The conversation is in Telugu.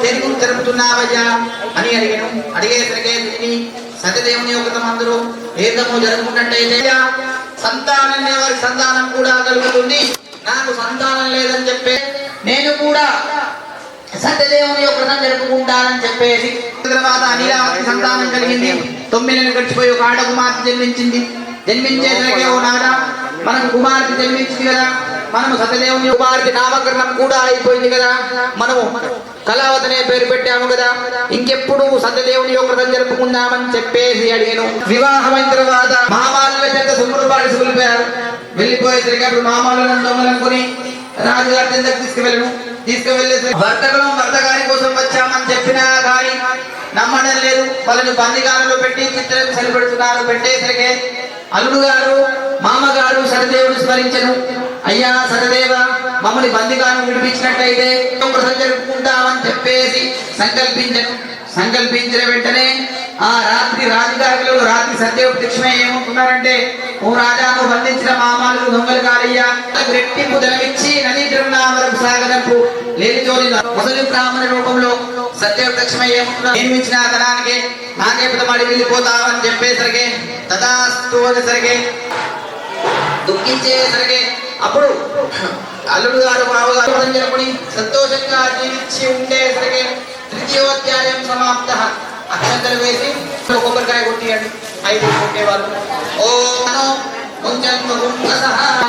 జరుపుకుంటున్నావయ్యా అని అడిగాను. అడిగేసరికే దీని సత్యదేవుని యొక్క అందరూ ఏకము జరుపుకున్నట్టయితే సంతానం వారి సంతానం కూడా కలుగుతుంది. నాకు సంతానం లేదని చెప్పే నేను కూడా సత్యదేవుని యొక్క వ్రతం జరుపుకుంటానని చెప్పేసి తర్వాత అనిరావతి సంతానం కలిగింది. తొమ్మిది నెలలు గడిచిపోయి ఒక ఆడ కుమార్తె జన్మించింది. జన్మించేసరికి ఓ నాడ మనం కుమార్తె జన్మించింది కదా. మనము సత్యదేవుని కుమార్తె నామకరణం కూడా అయిపోయింది కదా. మనము కళావతి అనే పేరు పెట్టాము కదా. ఇంకెప్పుడు సత్యదేవుని యొక్క వ్రతం జరుపుకుందామని చెప్పేసి అడిగాను. వివాహమైన తర్వాత మామాల చెంత సుమ్ముడు పాడి వెళ్ళిపోయారు. వెళ్ళిపోయేసరికి అప్పుడు మామాలను దొంగలనుకుని రాజుగారి చెందకు తీసుకువెళ్ళను. తీసుకువెళ్ళే భర్తకులు భర్త గారి కోసం వచ్చామని చెప్పినా కానీ నమ్మడం లేదు. వాళ్ళని బందిగానంలో పెట్టి చిత్రం సరిపెడుతున్నారు. పెట్టేసరికి అల్లుడు గారు మామగారు సరదేవుడు స్మరించను. అయ్యా సరదేవ మమ్మల్ని బందిగాను విడిపించినట్టయితే వ్రతం జరుపుకుంటామని చెప్పేసి సంకల్పించను. సంకల్పించిన వెంటనే ఆ రాత్రి రాజుగారులు రాత్రి సత్యవు దీక్షమే ఏమనుకున్నారంటే ఓ రాజా నువ్వు బంధించిన మామాలు దొంగలు కాదయ్యా. రెట్టింపు ధనమిచ్చి నదీకరణ వరకు సాగనప్పు లేని జోలి ముసలి బ్రాహ్మణ రూపంలో సత్యవు దీక్షమే ఏమనుకున్నా నేను ఇచ్చిన ధనానికి నాకే పితమాడి వెళ్ళిపోతావని చెప్పేసరికి తదాస్తు అనేసరికి దుఃఖించేసరికి అప్పుడు అల్లుడు గారు బావగారు వ్రతం జరుపుని సంతోషంగా జీవించి ఉండేసరికి తృతీయోధ్యాయం సమాప్త అక్షంతలు వేసి కొబ్బరికాయ కొట్టియండి. ఐదు కొట్టేవాళ్ళు. ఓ ముంచన్ము నమస్తే మాధువే